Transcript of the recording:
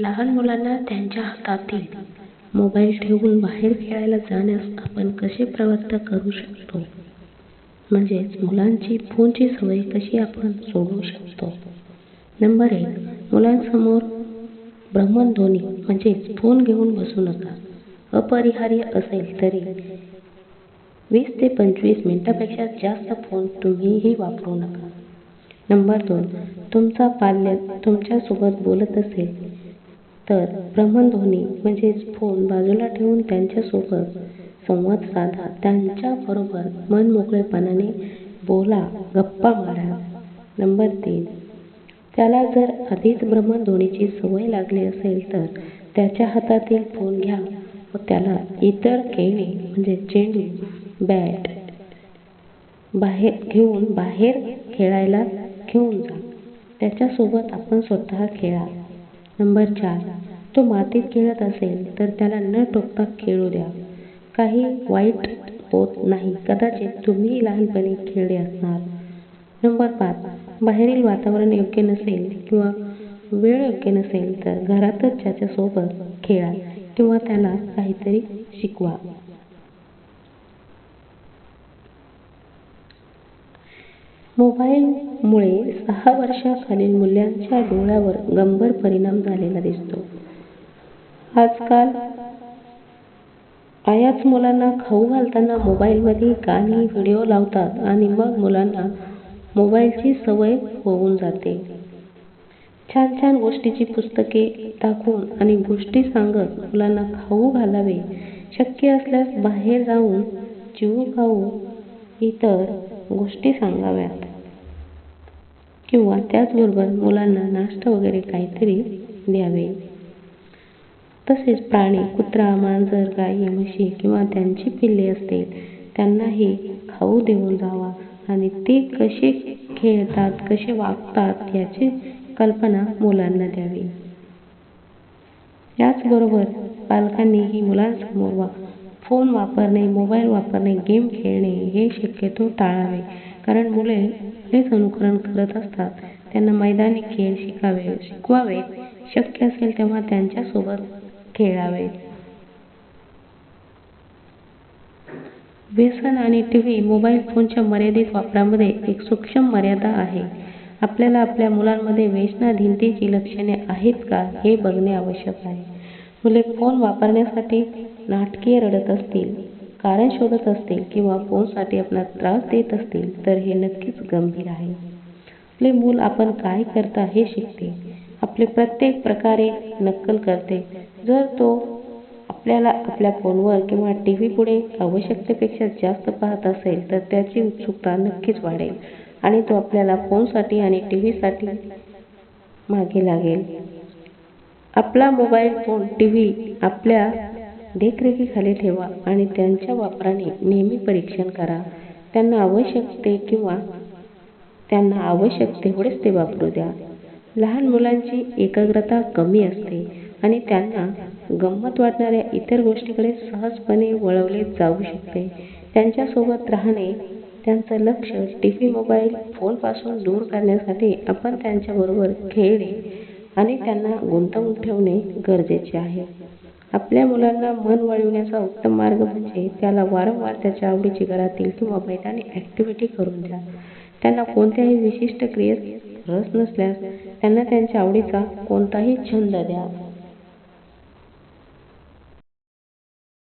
लहान मुलांना त्यांच्या हातातील मोबाईल ठेवून बाहेर खेळायला जाण्यास आपण कसे प्रवृत्त करू शकतो? म्हणजेच मुलांची फोनची सवय कशी आपण सोडवू शकतो? नंबर एक मुलांसमोर भ्रमणध्वनी म्हणजेच फोन घेऊन बसू नका. अपरिहार्य असेल तरी वीस ते पंचवीस मिनिटापेक्षा जास्त फोन तुम्हीही वापरू नका. नंबर दोन तुमचा पाल्य तुमच्यासोबत बोलत असेल तर भ्रमणध्वनी म्हणजेच फोन बाजूला ठेवून त्यांच्यासोबत संवाद साधा. त्यांच्याबरोबर मन मोकळेपणाने बोला गप्पा मारा. नंबर तीन. त्याला जर आधीच भ्रमणध्वनीची सवय लागली असेल तर त्याच्या हातातील फोन घ्या व त्याला इतर खेळणे म्हणजे चेंडू बॅट बाहेर घेऊन बाहेर खेळायला घेऊन जा. त्याच्यासोबत आपण स्वतः खेळा. नंबर चार. तो मातीत खेळत असेल तर त्याला न टोकता खेळू द्या. काही वाईट होत नाही. कदाचित तुम्ही लहानपणी खेळले असणार. नंबर पाच. बाहेरील वातावरण योग्य नसेल किंवा वेळ योग्य नसेल तर घरातच त्याच्यासोबत खेळा किंवा त्याला काहीतरी शिकवा. मोबाईलमुळे सहा वर्षाखालील मुलांच्या डोळ्यावर गंभीर परिणाम झालेला दिसतो. आजकाल आयाच मुलांना खाऊ घालताना मोबाईलमध्ये गाणी व्हिडिओ लावतात आणि मग मुलांना मोबाईलची सवय होऊन जाते. छान छान गोष्टीची पुस्तके दाखवून आणि गोष्टी सांगत मुलांना खाऊ घालावे. शक्य असल्यास बाहेर जाऊन चिवू खाऊ इतर गोष्टी सांगाव्यात. किंवा त्याचबरोबर मुलांना नाश्ता वगैरे काहीतरी द्यावे. तसेच प्राणी कुत्रा मांजर गाई म्हशी किंवा त्यांची पिल्ले असतील त्यांनाही खाऊ देऊन जावा आणि ते कसे खेळतात कसे वागतात याची कल्पना मुलांना द्यावी. याचबरोबर पालकांनीही मुलांसमोर फोन वापरणे मोबाईल वापरणे गेम खेळणे हे शक्यतो टाळावे. कारण मुले हेच अनुकरण करत असतात. त्यांना मैदानी खेळ शिकावे शिकवावेत. शक्य असेल तेव्हा त्यांच्यासोबत खेळावे. व्यसन आणि टीव्ही मोबाईल फोनच्या मर्यादित वापरामध्ये एक सूक्ष्म मर्यादा आहे. आपल्याला आपल्या मुलांमध्ये व्यसनाधीनतेची लक्षणे आहेत का हे बघणे आवश्यक आहे. मुले फोन वापरण्यासाठी नाटकीय रडत असतील कारण शोधत असतील किंवा फोनसाठी आपला त्रास देत असतील तर हे नक्कीच गंभीर आहे. आपले मूल आपण काय करता हे शिकते. आपले प्रत्येक प्रकारे नक्कल करते. जर तो आपल्याला आपल्या फोनवर किंवा टी व्ही पुढे आवश्यकतेपेक्षा जास्त पाहत असेल तर त्याची उत्सुकता नक्कीच वाढेल आणि तो आपल्याला फोनसाठी आणि टी व्हीसाठी मागे लागेल. आपला मोबाईल फोन टी व्ही आपल्या देखरेखीखाली ठेवा आणि त्यांच्या वापराने नेहमी परीक्षण करा. त्यांना आवश्यक ते किंवा त्यांना आवश्यक तेवढेच ते वापरू द्या. लहान मुलांची एकाग्रता कमी असते आणि त्यांना गंमत वाटणाऱ्या इतर गोष्टीकडे सहजपणे वळवले जाऊ शकते. त्यांच्यासोबत राहणे त्यांचं लक्ष टी व्ही मोबाईल फोनपासून दूर करण्यासाठी आपण त्यांच्याबरोबर खेळणे आणि त्यांना गुंतवून ठेवणे गरजेचे आहे. आपल्या मुलांना मन वळविण्याचा उत्तम मार्ग म्हणजे त्याला वारंवार त्याच्या आवडीची घरातील किंवा मैदानी ॲक्टिव्हिटी करून द्या. त्यांना कोणत्याही विशिष्ट क्रियेत रस नसल्यास त्यांना त्यांच्या आवडीचा कोणताही छंद द्या.